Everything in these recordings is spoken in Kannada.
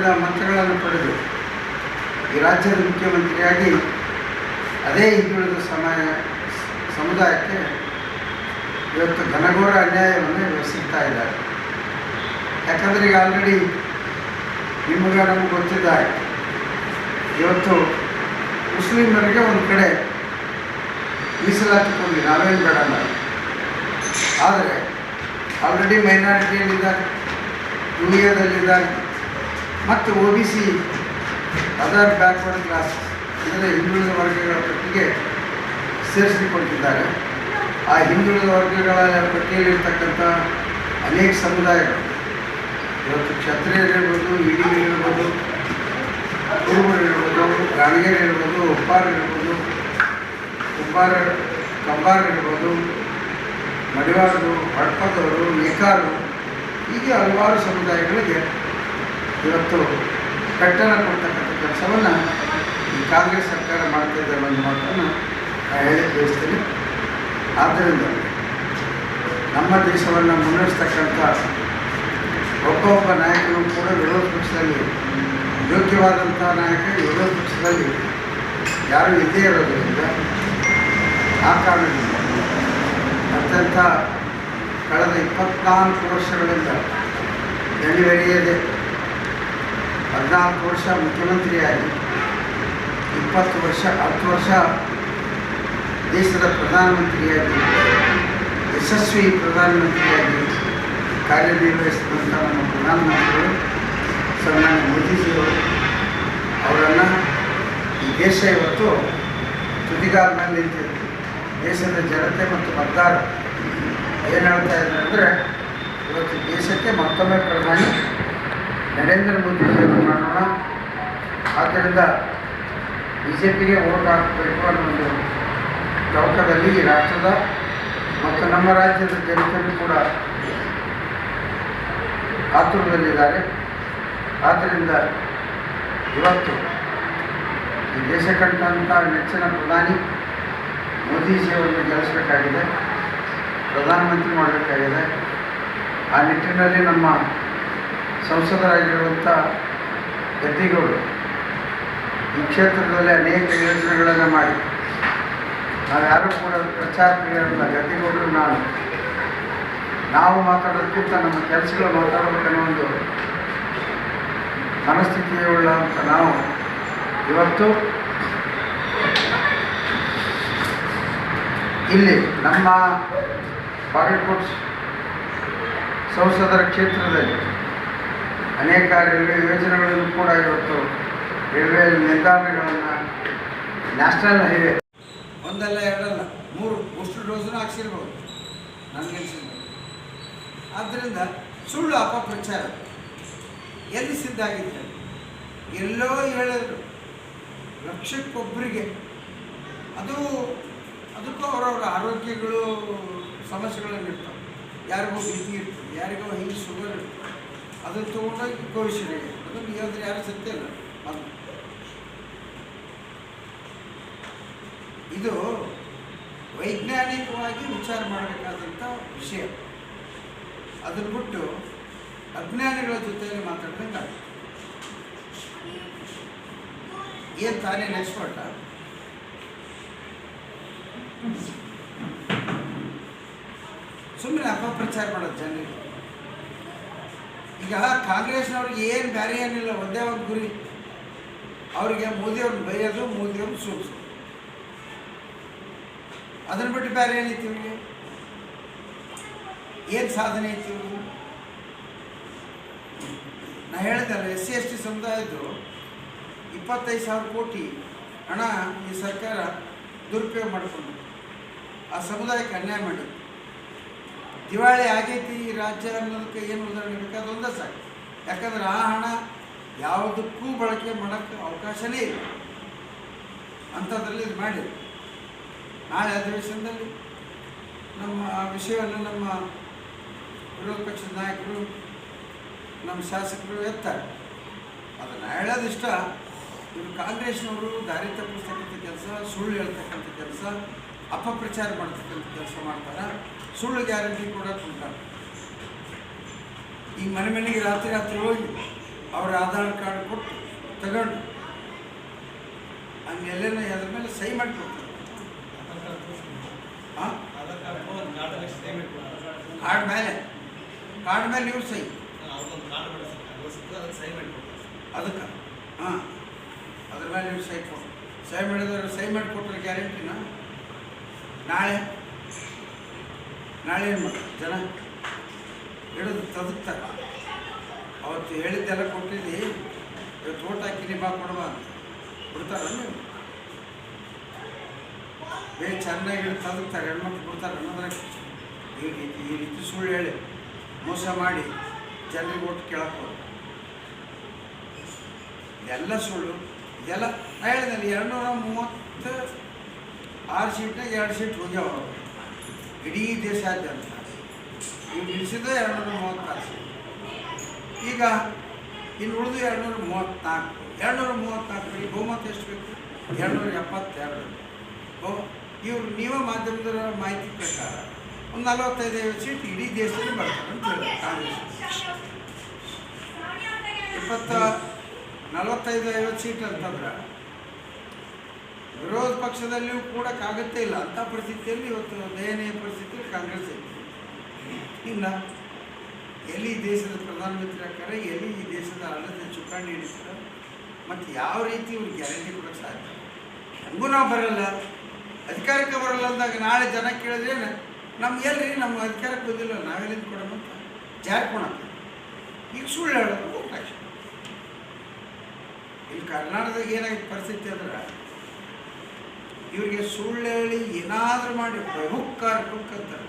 ಅವರಿಂದ ಮಂತ್ರಗಳನ್ನು ಪಡೆದು ಈ ರಾಜ್ಯದ ಮುಖ್ಯಮಂತ್ರಿಯಾಗಿ ಅದೇ ಹಿಂದುಳಿದ ಸಮಯ ಸಮುದಾಯಕ್ಕೆ ಇವತ್ತು ಘನಘೋರ ಅನ್ಯಾಯವನ್ನು ವಹಿಸುತ್ತಾ ಇದ್ದಾರೆ. ಯಾಕಂದರೆ ಈಗ ಆಲ್ರೆಡಿ ನಿಮಗೆ ನಮಗೆ ಗೊತ್ತಿದ್ದಾರೆ ಇವತ್ತು ಮುಸ್ಲಿಮರಿಗೆ ಒಂದು ಕಡೆ ಮೀಸಲಾತಿ ಕೊಡಲಿ ನಾವೇನು ಬೇಡಲ್ಲ ಆದರೆ ಆಲ್ರೆಡಿ ಮೈನಾರಿಟಿಯಲ್ಲಿದ್ದಾರೆ ಯು ಎದಲ್ಲಿದ್ದಾರೆ ಮತ್ತು O B C other backward class ಅಂದರೆ ಹಿಂದುಳಿದ ವರ್ಗಗಳ ಪಟ್ಟಿಗೆ ಸೇರಿಸಿಕೊಂಡಿದ್ದಾರೆ. ಆ ಹಿಂದುಳಿದ ವರ್ಗಗಳ ಪಟ್ಟಿಯಲ್ಲಿರ್ತಕ್ಕಂಥ ಅನೇಕ ಸಮುದಾಯಗಳು, ಇವತ್ತು ಕ್ಷತ್ರಿಯರಿರ್ಬೋದು ಇಡಿಗಳಿರ್ಬೋದು ಕುರುಬರಿರ್ಬೋದು ರಾಣಿಗರಿರ್ಬೋದು ಉಪ್ಪಾರರಿರ್ಬೋದು ಉಪ್ಪಾರ ಕಂಬಾರರಿರ್ಬೋದು ಮಡಿವಾಳರು, ಹಡ್ಪದವರು, ನೇಕಾರರು, ಹೀಗೆ ಹಲವಾರು ಸಮುದಾಯಗಳಿಗೆ ಇವತ್ತು ಕಟ್ಟಡ ಕೊಡ್ತಕ್ಕಂಥ ಕೆಲಸವನ್ನು ಈ ಕಾಂಗ್ರೆಸ್ ಸರ್ಕಾರ ಮಾಡ್ತಾ ಇದ್ದಾರೆ ಒಂದು ಮಾತನ್ನು ಹೇಳಕ್ಕೆ ಹೇಳಿ ಬಯಸ್ತೀನಿ ಆದ್ದರಿಂದ ನಮ್ಮ ದೇಶವನ್ನು ಮುನ್ನಡೆಸ್ತಕ್ಕಂಥ ಒಬ್ಬ ಒಬ್ಬ ಕೂಡ ವಿರೋಧ ಪಕ್ಷದಲ್ಲಿ, ಯೋಗ್ಯವಾದಂಥ ನಾಯಕ ವಿರೋಧ ಪಕ್ಷದಲ್ಲಿ ಯಾರೂ ಇದ್ದೇ ಇರೋದ್ರಿಂದ ಆ ಕಾರಣದಿಂದ ಅತ್ಯಂತ ಕಳೆದ ಇಪ್ಪತ್ನಾಲ್ಕು ವರ್ಷಗಳಿಂದ ಎಲ್ಲಿವರೆಯದೆ ಹದಿನಾಲ್ಕು ವರ್ಷ ಮುಖ್ಯಮಂತ್ರಿಯಾಗಿ, ಇಪ್ಪತ್ತು ವರ್ಷ, ಹತ್ತು ವರ್ಷ ದೇಶದ ಪ್ರಧಾನಮಂತ್ರಿಯಾಗಿ, ಯಶಸ್ವಿ ಪ್ರಧಾನಮಂತ್ರಿಯಾಗಿ ಕಾರ್ಯನಿರ್ವಹಿಸಿದಂಥ ನಮ್ಮ ಪ್ರಧಾನಮಂತ್ರಿಗಳು, ಸನ್ಮಾನ್ಯ ಮೋದಿಜಿಯವರು, ಅವರನ್ನು ಈ ದೇಶ ಇವತ್ತು ತುದಿಗಾಲ ಮೇಲೆ ನಿಂತಿದೆ. ದೇಶದ ಜನತೆ ಮತ್ತು ಮತದಾರ ಏನು ಹೇಳ್ತಾ ಇದ್ದಾರೆ ಅಂದರೆ, ಇವತ್ತು ದೇಶಕ್ಕೆ ಮತ್ತೊಮ್ಮೆ ಪ್ರಧಾನಿ ನರೇಂದ್ರ ಮೋದಿ ಮಾಡೋಣ ಆದ್ದರಿಂದ ಬಿ ಜೆ ಪಿಗೆ ಓಟ್ ಹಾಕಬೇಕು ಅನ್ನೋ ಒಂದು ಚೌಕದಲ್ಲಿ ಈ ರಾಷ್ಟ್ರದ ಮತ್ತು ನಮ್ಮ ರಾಜ್ಯದ ಜನತೆಯೂ ಕೂಡ ಆತುರದಲ್ಲಿದ್ದಾರೆ ಆದ್ದರಿಂದ ಇವತ್ತು ಈ ದೇಶ ಕಂಡಂಥ ನೆಚ್ಚಿನ ಪ್ರಧಾನಿ ಮೋದಿಜಿಯವರನ್ನು ಗೆಲ್ಲಿಸಬೇಕಾಗಿದೆ, ಪ್ರಧಾನಮಂತ್ರಿ ಮಾಡಬೇಕಾಗಿದೆ. ಆ ನಿಟ್ಟಿನಲ್ಲಿ ನಮ್ಮ ಸಂಸದರಾಗಿರುವಂಥ ಗದ್ದಿಗೌಡರು ಈ ಕ್ಷೇತ್ರದಲ್ಲಿ ಅನೇಕ ಯೋಜನೆಗಳನ್ನು ಮಾಡಿ. ನಾವು ಯಾರೂ ಕೂಡ ಪ್ರಚಾರ ಪ್ರಿಯರಲ್ಲ, ಗದ್ದಿಗೌಡರು ನಾನು. ನಾವು ಮಾತಾಡೋದಕ್ಕಿಂತ ನಮ್ಮ ಕೆಲಸಗಳು ಮಾತಾಡಬೇಕನ್ನೋ ಒಂದು ಮನಸ್ಥಿತಿಯುಳ್ಳಂಥ ನಾವು ಇವತ್ತು ಇಲ್ಲಿ ನಮ್ಮ ಬಾಗಲ್ಕೋಟ್ ಸಂಸದರ ಕ್ಷೇತ್ರದಲ್ಲಿ ಅನೇಕ ರೈಲ್ವೆ ಯೋಜನೆಗಳನ್ನು ಕೂಡ ಇವತ್ತು ರೈಲ್ವೆ ನಿಲ್ದಾಣಗಳನ್ನು ನ್ಯಾಷನಲ್ ಹೈವೇ. ಒಂದಲ್ಲ ಎರಡಲ್ಲ, ಮೂರು ಬೂಸ್ಟರ್ ಡೋಸನ್ನು ಹಾಕ್ಸಿರ್ಬೋದು. ನನಗೆ ಆದ್ದರಿಂದ ಸುಳ್ಳು ಅಪಪ್ರಚಾರ ಎಲ್ಲಿ ಸಿದ್ಧ ಆಗಿದೆ ಎಲ್ಲೋ ಹೇಳಿದ್ರು. ಲಕ್ಷಕ್ಕೊಬ್ಬರಿಗೆ ಅದು, ಅದಕ್ಕೂ ಅವರವರ ಆರೋಗ್ಯಗಳು ಸಮಸ್ಯೆಗಳನ್ನು ಇರ್ತವೆ ಯಾರಿಗೋ ಬಿಸಿ ಇರ್ತದೆ, ಯಾರಿಗೋ ಹಿಂಗೆ ಶುಗರ್ ಇರ್ತದೆ. ಅದನ್ನು ತೊಗೊಂಡೋಗಿ ಕೋವಿಶೀಲ್ಡ್ ಅದನ್ನು ಹೇಳಿದ್ರೆ ಯಾರು ಸತ್ಯ ಇಲ್ಲ. ಅದು ಇದು ವೈಜ್ಞಾನಿಕವಾಗಿ ವಿಚಾರ ಮಾಡಬೇಕಾದಂಥ ವಿಷಯ. ಅದನ್ನು ಬಿಟ್ಟು ಅಜ್ಞಾನಿಗಳ ಜೊತೆಯಲ್ಲಿ ಮಾತಾಡ್ದಂಗೆ ಆಗುತ್ತೆ ಏನು ತಾನೇ ನೆಕ್ಸ್ಪರ್ಟ ಸುಮ್ಮನೆ ಅಪಪ್ರಚಾರ ಮಾಡೋದು ಜನರಿಗೆ ಈಗ ಕಾಂಗ್ರೆಸ್ನವ್ರಿಗೆ ಏನು ಬೇರೆ ಏನಿಲ್ಲ, ಒಂದೇ ಒಂದು ಗುರಿ. ಅವರಿಗೆ ಮೋದಿಯವ್ರನ್ನ ಬೈಯೋದು ಮೋದಿಯವ್ರನ್ನ ಸೋಲಿಸೋದು ಅದನ್ನು ಬಿಟ್ಟು ಬೇರೆ ಏನೈತಿ ಇವ್ರಿಗೆ ಏನು ಸಾಧನೆ ಐತಿ ಇವ್ರಿಗೆ ನಾ ಹೇಳ್ದಲ್ಲ ಎಸ್ ಸಿ, ಎಸ್ ಟಿ ಸಮುದಾಯದ್ದು ಇಪ್ಪತ್ತೈದು ಸಾವಿರ ಕೋಟಿ ಹಣ ಈ ಸರ್ಕಾರ ದುರುಪಯೋಗ ಮಾಡಿಕೊಂಡು ಆ ಸಮುದಾಯಕ್ಕೆ ಅನ್ಯಾಯ ಮಾಡಿ ದಿವಾಳಿ ಆಗೈತಿ ಈ ರಾಜ್ಯ ಅನ್ನೋದಕ್ಕೆ ಏನು ಉದಾಹರಣೆ? ಒಂದೇ ಸಾಕು. ಯಾಕಂದ್ರೆ ಆ ಹಣ ಯಾವುದಕ್ಕೂ ಬಳಕೆ ಮಾಡೋಕ್ಕೆ ಅವಕಾಶನೇ ಇಲ್ಲ. ಅಂಥದ್ರಲ್ಲಿ ಇದು ಮಾಡಿ. ನಾಳೆ ಅಧಿವೇಶನದಲ್ಲಿ ನಮ್ಮ ಆ ವಿಷಯವನ್ನು ನಮ್ಮ ವಿರೋಧ ಪಕ್ಷದ ನಾಯಕರು, ನಮ್ಮ ಶಾಸಕರು ಎತ್ತಾರೆ. ಅದನ್ನು ಹೇಳೋದಿಷ್ಟ ಇವರು ಕಾಂಗ್ರೆಸ್ನವರು ದಾರಿ ತಪ್ಪಿಸ್ತಕ್ಕಂಥ ಕೆಲಸ, ಸುಳ್ಳು ಹೇಳ್ತಕ್ಕಂಥ ಕೆಲಸ, ಅಪಪ್ರಚಾರ ಮಾಡ್ತಕ್ಕಂಥ ಕೆಲಸ ಮಾಡ್ತಾರೆ. ಸುಳ್ಳು ಗ್ಯಾರಂಟಿ ಕೂಡ ಕೊಡ್ತಾರೆ. ಈಗ ಮನೆ ಮನೆಗೆ ರಾತ್ರಿ ರಾತ್ರಿ ಹೋಗಿ ಅವರ ಆಧಾರ್ ಕಾರ್ಡ್ ಕೊಟ್ಟು ತಗೊಂಡು ಹಂಗೆಲ್ಲೇನೋ ಅದ್ರ ಮೇಲೆ ಸಹಿ ಮಾಡಿಕೊಡ್ತಾರೆ. ಕಾರ್ಡ್ ಮೇಲೆ. ಕಾರ್ಡ್ ಮೇಲೆ ಇವ್ರು ಸಹಿ ಅದಕ್ಕೆ. ಹಾಂ ಅದ್ರ ಮೇಲೆ ನೀವು ಸಹಿ ಸೈನ್ ಸಹಿ ಮಾಡಿದವ್ರು ಸಹಿ ಮಾಡಿ ಕೊಟ್ಟರೆ ಗ್ಯಾರಂಟಿನ? ನಾಳೆ. ನಾಳೆ ಏನು ಮಾಡ್ತಾರೆ? ಜನ? ಹಿಡಿದು ತದಕ್ತಾರೆ ಅವತ್ತು ಹೇಳಿದ್ದೆಲ್ಲ ಕೊಟ್ಟಿದ್ದೆ, ಇವತ್ತು ಓಟ್ ಹಾಕಿ ಬಾ ಕೊಡುವ ಅಂತ. ಬಿಡ್ತಾರ ಬೇಗ ಚೆನ್ನಾಗಿ ಹಿಡಿದು ತದಕ್ತಾರೆ ಹೆಣ್ಮಕ್ಳು ಬಿಡ್ತಾರೆ ಅನ್ನೋದ್ರೆ ಈ ರೀತಿ ಈ ರೀತಿ ಸುಳ್ಳು ಹೇಳಿ, ಮೋಸ ಮಾಡಿ ಜನರಿಗೆ ಓಟ್ ಕೇಳಕ್ಕೆ. ಇದೆಲ್ಲ ಸುಳ್ಳು. ಇದೆಲ್ಲ ಹೇಳಿದಲ್ಲಿ ಎರಡು ನೂರ ಮೂವತ್ತು ಆರು ಸೀಟ್ನಾಗ ಎರಡು ಸೀಟ್ ಹೋಗ್ಯಾವ. ಇಡೀ ದೇಶಾದ್ಯಂತ ಈಗ ನಿಲ್ಲಿಸಿದ ಎರಡು ನೂರ ಮೂವತ್ತಾರು ಈಗ ಇನ್ನು ಉಳಿದು ಎರಡು ನೂರ ಮೂವತ್ತ್ನಾಲ್ಕು ಎರಡು ನೂರ ಮೂವತ್ತ್ನಾಲ್ಕರಲ್ಲಿ ಬಹುಮತ ಎಷ್ಟು ಬೇಕು? ಎರಡು ನೂರ ಎಪ್ಪತ್ತೆರಡು ಓ, ಇವರು ನೀವೇ ಮಾಧ್ಯಮದ ಮಾಹಿತಿ ಪ್ರಕಾರ ಒಂದು ನಲವತ್ತೈದು ಸೀಟ್ ಇಡೀ ದೇಶದಲ್ಲಿ ಬರ್ತಾರೆ ಅಂತ ಹೇಳಿ ಕಾಂಗ್ರೆಸ್. ಇಪ್ಪತ್ತ ನಲವತ್ತೈದು ಐವತ್ತು ಸೀಟ್ ಅಂತಂದ್ರೆ ವಿರೋಧ ಪಕ್ಷದಲ್ಲಿಯೂ ಕೂಡಕ್ಕಾಗತ್ತೇ ಇಲ್ಲ ಅಂಥ ಪರಿಸ್ಥಿತಿಯಲ್ಲಿ ಇವತ್ತು ದಯನೀಯ ಪರಿಸ್ಥಿತಿಯಲ್ಲಿ ಕಾಂಗ್ರೆಸ್ ಐತಿ ಇಲ್ಲ. ಎಲ್ಲಿ ದೇಶದ ಪ್ರಧಾನಮಂತ್ರಿ ಆಗ್ತಾರೆ, ಎಲ್ಲಿ ಈ ದೇಶದ ಆಡಳಿತ ಚುಕ್ಕಾಣಿ ಹಿಡಿತಾರೆ ಮತ್ತು ಯಾವ ರೀತಿ ಇವ್ರಿಗೆ ಗ್ಯಾರಂಟಿ ಕೊಡೋಕ್ಕೆ ಸಾಧ್ಯ? ನಮಗೂ ನಾವು ಬರಲ್ಲ. ಅಧಿಕಾರಕ್ಕೆ ಬರಲ್ಲ ಅಂದಾಗ ನಾಳೆ ಜನ ಕೇಳಿದ್ರೆ ನಮ್ಗೆ ಎಲ್ರಿ ನಮ್ಮ ಅಧಿಕಾರಕ್ಕೆ ಬಂದಿಲ್ಲ ನಾವೆಲ್ಲಿಂದ ಕೊಡೋಣ ಅಂತ ಜಾರ್ಕೋಣ ಈಗ ಸುಳ್ಳು ಹೇಳೋದು ಅವಕಾಶ ಇಲ್ಲಿ ಕರ್ನಾಟಕದಾಗ ಏನಾಗಿತ್ತು ಪರಿಸ್ಥಿತಿ ಅಂದ್ರೆ, ಇವರಿಗೆ ಸುಳ್ಳು ಹೇಳಿ ಏನಾದರೂ ಮಾಡಿ ಪ್ರಮುಖ ಅಂತಾರೆ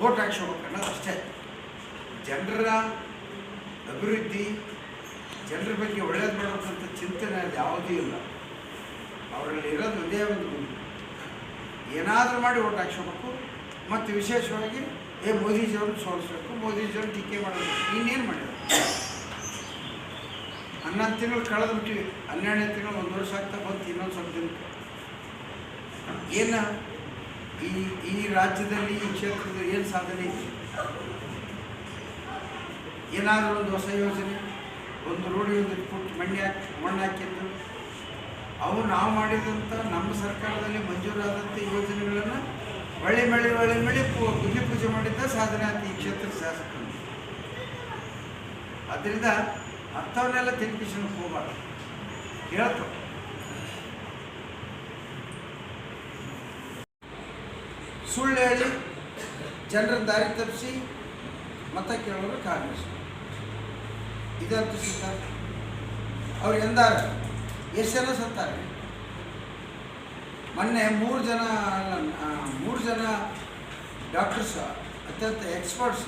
ಓಟ್ ಹಾಕ್ಸ್ಕೋಬೇಕು ಅನ್ನೋದು ಅಷ್ಟೇ. ಜನರ ಅಭಿವೃದ್ಧಿ, ಜನರ ಬಗ್ಗೆ ಒಳ್ಳೇದು ಮಾಡೋಕ್ಕಂಥ ಚಿಂತನೆ ಅದು ಯಾವುದೂ ಇಲ್ಲ. ಅವರಲ್ಲಿ ಇರೋದು ಒಂದೇ ಒಂದು ಗುರಿ. ಏನಾದರೂ ಮಾಡಿ ಓಟ್ ಹಾಕ್ಸ್ಕೋಬೇಕು ಮತ್ತು ವಿಶೇಷವಾಗಿ, ಏ, ಮೋದಿಜಿಯವ್ರನ್ನ ಸೋಲಿಸ್ಬೇಕು, ಮೋದಿಜಿಯವ್ರನ್ನ ಟೀಕೆ ಮಾಡಬೇಕು. ಇನ್ನೇನು ಮಾಡಿದ್ರು ಹನ್ನೊಂದು ತಿಂಗಳು ಕಳೆದು ಬಿಟ್ಟಿವಿ ಹನ್ನೆರಡನೇ ತಿಂಗಳು ಒಂದು ವರ್ಷ ಆಗ್ತಾ ಬಂತು, ಇನ್ನೊಂದು ಸ್ವಲ್ಪ ದಿನಕ್ಕೆ. ಏನು? ಈ ಈ ರಾಜ್ಯದಲ್ಲಿ, ಈ ಕ್ಷೇತ್ರದಲ್ಲಿ ಏನು ಸಾಧನೆ ಏನಾದರೂ ಒಂದು ಹೊಸ ಯೋಜನೆ, ಒಂದು ರೋಡಿ ಒಂದು ಪುಟ್ಟು ಮಣ್ಣಿ ಹಾಕಿ, ಮಣ್ಣು ಹಾಕಿದ್ದು ಅವು ನಾವು ಮಾಡಿದಂಥ ನಮ್ಮ ಸರ್ಕಾರದಲ್ಲಿ ಮಂಜೂರಾದಂಥ ಯೋಜನೆಗಳನ್ನು ಒಳ್ಳೆ ಮಳೆ ಒಳ್ಳೆ ಮಳೆ ಪೂ, ಪೂಜೆ ಮಾಡಿದ್ದ ಸಾಧನೆ ಆಯ್ತು ಈ ಕ್ಷೇತ್ರದ ಶಾಸಕರು. ಅದರಿಂದ ಅಂಥವನ್ನೆಲ್ಲ ತೆಲುಗಿಸಕ್ಕೆ ಹೋಗಬಾರ್ದು. ಹೇಳ್ತು ಸುಳ್ಳು ಹೇಳಿ ಜನರ ದಾರಿ ತಪ್ಪಿಸಿ, ಮತ ಕೇಳೋರು ಕಾಂಗ್ರೆಸ್. ಇದಂತೂ ಸಿದ್ಧ ಅವ್ರು ಎಂದಾರ? ಎಷ್ಟು ಜನ ಸತ್ತಾರೆ ಮೊನ್ನೆ ಮೂರು ಜನ ಮೂರು ಜನ ಡಾಕ್ಟರ್ಸ್, ಅತ್ಯಂತ ಎಕ್ಸ್ಪರ್ಟ್ಸ್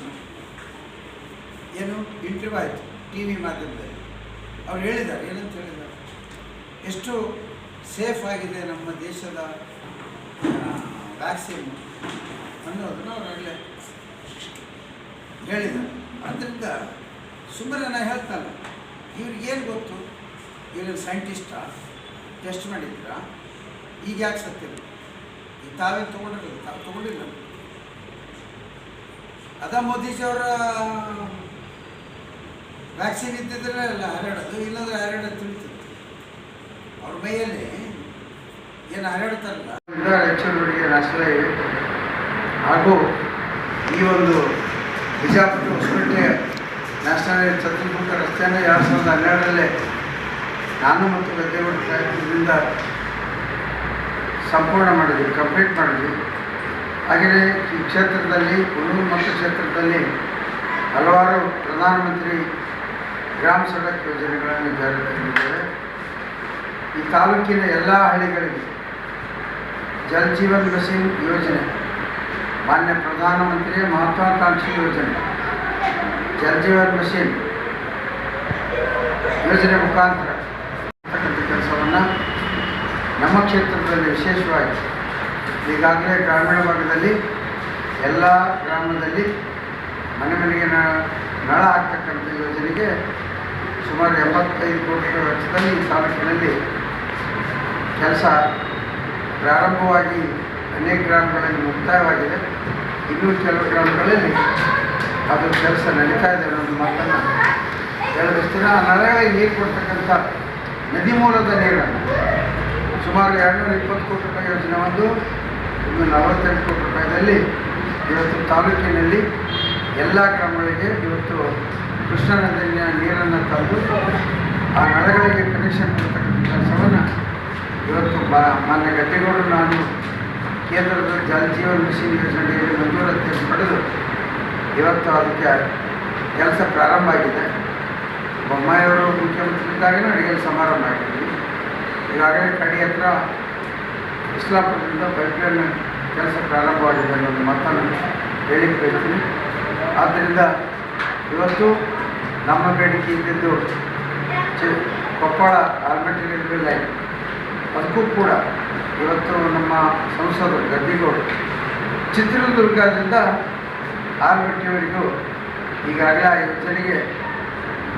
ಏನು ಇಂಟರ್ವ್ಯೂ ಆಯಿತು ಟಿ ವಿ ಮಾಧ್ಯಮದಲ್ಲಿ. ಅವ್ರು ಹೇಳಿದ್ದಾರೆ, ಏನಂತ ಹೇಳಿದ್ದಾರೆ? ಎಷ್ಟು ಸೇಫ್ ಆಗಿದೆ ನಮ್ಮ ದೇಶದ ವ್ಯಾಕ್ಸಿನ್ ಅನ್ನೋದನ್ನು ಅವ್ರು ಆಗಲೇ ಹೇಳಿದ್ದಾರೆ ಆದ್ದರಿಂದ ಸುಮ್ಮನೆ ನಾನು ಹೇಳ್ತಲ್ಲ ಇವ್ರಿಗೇನು ಗೊತ್ತು? ಇವ್ರಿಗೆ ಸೈಂಟಿಸ್ಟಾ ಟೆಸ್ಟ್ ಮಾಡಿದ್ರಾ ಈಗ ಯಾಕೆ ಸತ್ತಿಲ್ಲ ಈ ತಾವೇ ತೊಗೊಂಡಿರಲ್ಲ ತಾವು ತೊಗೊಂಡಿಲ್ಲ. ಅದ ಮೋದಿಜಿಯವರ ವ್ಯಾಕ್ಸಿನ್ ಇದ್ದಿದ್ರೆ ಅಲ್ಲ ಹರಡೋದು, ಇಲ್ಲಾಂದ್ರೆ ಹರಡೋದು ತಿಳಿತಿತ್ತು ಅವ್ರ ಮೈಯಲ್ಲಿ ಏನು ಹರಡ್ತಾರಲ್ಲ? ರಾಷ್ಟ್ರ ಹಾಗೂ ಈ ಒಂದು ಬಿಜಾಪುರ ಹೊಸಪೇಟೆ ನ್ಯಾಷನಲ್ ಚತುರ್ಮುಖ ರಸ್ತೆಯನ್ನು ಎರಡು ಸಾವಿರದ ಹನ್ನೆರಡರಲ್ಲೇ ನಾನು ಮತ್ತು ಗದ್ದೆಗೌಡ ಸಾಹಿತ್ಯದಿಂದ ಸಂಪೂರ್ಣ ಮಾಡಿದ್ವಿ ಕಂಪ್ಲೀಟ್ ಮಾಡಿದ್ವಿ. ಹಾಗೆಯೇ ಈ ಕ್ಷೇತ್ರದಲ್ಲಿ ಹುಣೂರು ಮತಕ್ಷೇತ್ರದಲ್ಲಿ ಹಲವಾರು ಪ್ರಧಾನಮಂತ್ರಿ ಗ್ರಾಮ ಸಡಕ್ ಯೋಜನೆಗಳನ್ನು ಜಾರಿಗೆ ತಂದಿದ್ದೇವೆ ಈ ತಾಲೂಕಿನ ಎಲ್ಲ ಹಳ್ಳಿಗಳಿಗೆ ಜಲ್ ಜೀವನ್ ಮಿಷನ್ ಯೋಜನೆ ಮಾನ್ಯ ಪ್ರಧಾನಮಂತ್ರಿ ಮಹತ್ವಾಕಾಂಕ್ಷಿ ಯೋಜನೆ ಜಲ್ ಜೀವನ್ ಮಿಷನ್, ಯೋಜನೆ ಮುಖಾಂತರ ಕೆಲಸವನ್ನು ನಮ್ಮ ಕ್ಷೇತ್ರದಲ್ಲಿ ವಿಶೇಷವಾಗಿ ಈಗಾಗಲೇ ಗ್ರಾಮೀಣ ಭಾಗದಲ್ಲಿ ಎಲ್ಲ ಗ್ರಾಮದಲ್ಲಿ ಮನೆ ಮನೆಗೆ ನಳ ಆಗ್ತಕ್ಕಂಥ ಯೋಜನೆಗೆ ಸುಮಾರು ಎಂಬತ್ತೈದು ಕೋಟಿ ವೆಚ್ಚದಲ್ಲಿ ಈ ತಾಲೂಕಿನಲ್ಲಿ ಕೆಲಸ ಪ್ರಾರಂಭವಾಗಿ ಅನೇಕ ಗ್ರಾಮಗಳಲ್ಲಿ ಮುಕ್ತಾಯವಾಗಿದೆ. ಇನ್ನೂ ಕೆಲವು ಗ್ರಾಮಗಳಲ್ಲಿ ಅದು ಕೆಲಸ ನಡೀತಾ ಇದೆ ಅನ್ನೋದು ಮಾತನ್ನು ಎರಡಷ್ಟು ದಿನ ಆ ನಳಗಳಿಗೆ ನೀರು ಕೊಡ್ತಕ್ಕಂಥ ನದಿ ಮೂಲದ ನೀರನ್ನು ಸುಮಾರು ಎರಡುನೂರ ಇಪ್ಪತ್ತು ಕೋಟಿ ರೂಪಾಯಿ ಯೋಜನೆ ಒಂದು, ಇನ್ನು ನಲವತ್ತೆಂಟು ಕೋಟಿ ರೂಪಾಯಿದಲ್ಲಿ ಇವತ್ತು ತಾಲೂಕಿನಲ್ಲಿ ಎಲ್ಲ ಗ್ರಾಮಗಳಿಗೆ ಇವತ್ತು ಕೃಷ್ಣಾ ನದಿಯ ನೀರನ್ನು ತಂದು ಆ ನಳಗಳಿಗೆ ಕನೆಕ್ಷನ್ ಕೊಡ್ತಕ್ಕಂಥ ಕೆಲಸವನ್ನು ಇವತ್ತು ಬ ಮಾನ್ಯ ಗದ್ದೆಗೌಡರು ನಾನು ಕೇಂದ್ರದ ಜಲ ಜೀವನ್ ಮಿಷನ್ ಯೋಜನೆಯಲ್ಲಿ ಮಂಜೂರಾತಿ ಪಡೆದು ಇವತ್ತು ಅದಕ್ಕೆ ಕೆಲಸ ಪ್ರಾರಂಭ ಆಗಿದೆ. ಬೊಮ್ಮಾಯಿಯವರು ಮುಖ್ಯಮಂತ್ರಿ ಅಡುಗೆ ಸಮಾರಂಭ ಆಗಿದ್ವಿ ಈಗಾಗಲೇ ಕಡಿ ಹತ್ರ ಇಸ್ಲಾಪುರದಿಂದ ಪೈಪ್ಲೈನ್ ಕೆಲಸ ಪ್ರಾರಂಭವಾಗಿದೆ ಅನ್ನೋದು ಮಾತನ್ನು ಹೇಳಿಕ್ಕೆ ಬಯಸ್ತೀನಿ. ಆದ್ದರಿಂದ ಇವತ್ತು ನಮ್ಮ ಬೇಡಿಕೆ ಇದ್ದಿದ್ದು ಕೊಪ್ಪಳ ಆಲ್ಮಟ್ಟಿ ಲೈನ್ ಅದಕ್ಕೂ ಕೂಡ ಇವತ್ತು ನಮ್ಮ ಸಂಸದರು, ಗದ್ದಿಗೌಡರು. ಚಿತ್ರದುರ್ಗದಿಂದ ಆಲ್ಮಟ್ಟಿಯವರಿಗೂ ಈಗಾಗಲೇ ಆ ಯೋಜನೆಗೆ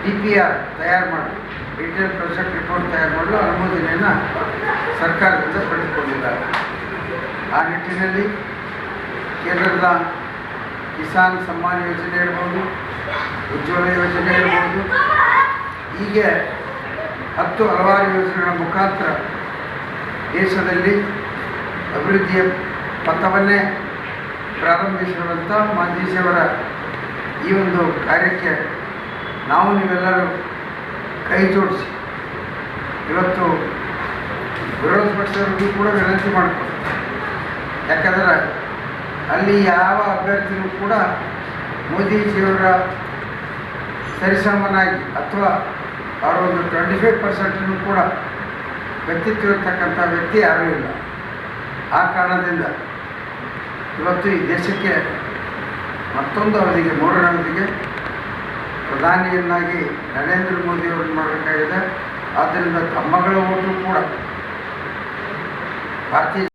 ಡಿ ಪಿ ಆರ್ ತಯಾರು ಮಾಡಿ, ಡಿಟೇಲ್ ಪ್ರೊಜೆಕ್ಟ್ ರಿಪೋರ್ಟ್ ತಯಾರು ಮಾಡಲು ಅನುಮೋದನೆಯನ್ನು ಸರ್ಕಾರದಿಂದ ಪಡೆದುಕೊಂಡಿದ್ದಾರೆ. ಆ ನಿಟ್ಟಿನಲ್ಲಿ ಕೇಂದ್ರದ ಕಿಸಾನ್ ಸಮ್ಮಾನ್ ಯೋಜನೆ ಇರ್ಬೋದು, ಉಜ್ವಲ ಯೋಜನೆ ಇರ್ಬೋದು, ಹೀಗೆ ಹತ್ತು ಹಲವಾರು ಯೋಜನೆಗಳ ಮುಖಾಂತರ ದೇಶದಲ್ಲಿ ಅಭಿವೃದ್ಧಿಯ ಪಥವನ್ನೇ ಪ್ರಾರಂಭಿಸಿರುವಂಥ ಮಾಂಜೀಶಿಯವರ ಈ ಒಂದು ಕಾರ್ಯಕ್ಕೆ ನಾವು ನೀವೆಲ್ಲರೂ ಕೈ ಜೋಡಿಸಿ. ಇವತ್ತು ವಿರೋಧ ಪಕ್ಷದವರಿಗೂ ಕೂಡ ವಿನಂತಿ ಮಾಡಿಕೊಡ್ತೀವಿ ಯಾಕಂದರೆ ಅಲ್ಲಿ ಯಾವ ಅಭ್ಯರ್ಥಿನೂ ಕೂಡ ಮೋದಿಜಿಯವರ ಸರಿಸಮನಾಗಿ ಅಥವಾ ಅವರ ಒಂದು ಟ್ವೆಂಟಿ ಫೈವ್ ಪರ್ಸೆಂಟನ್ನು ಕೂಡ ವ್ಯಕ್ತಿತ್ವ ಇರ್ತಕ್ಕಂಥ ವ್ಯಕ್ತಿ ಯಾರೂ ಇಲ್ಲ. ಆ ಕಾರಣದಿಂದ ಇವತ್ತು ಈ ದೇಶಕ್ಕೆ ಮತ್ತೊಂದು ಅವಧಿಗೆ, ಮೂರನೇ ಪ್ರಧಾನಿಯನ್ನಾಗಿ ನರೇಂದ್ರ ಮೋದಿ ಅವರನ್ನು ಮಾಡಬೇಕಾಗಿದೆ. ಆದ್ದರಿಂದ ತಮ್ಮಗಳ ಓಟು ಕೂಡ ಭಾರತೀಯ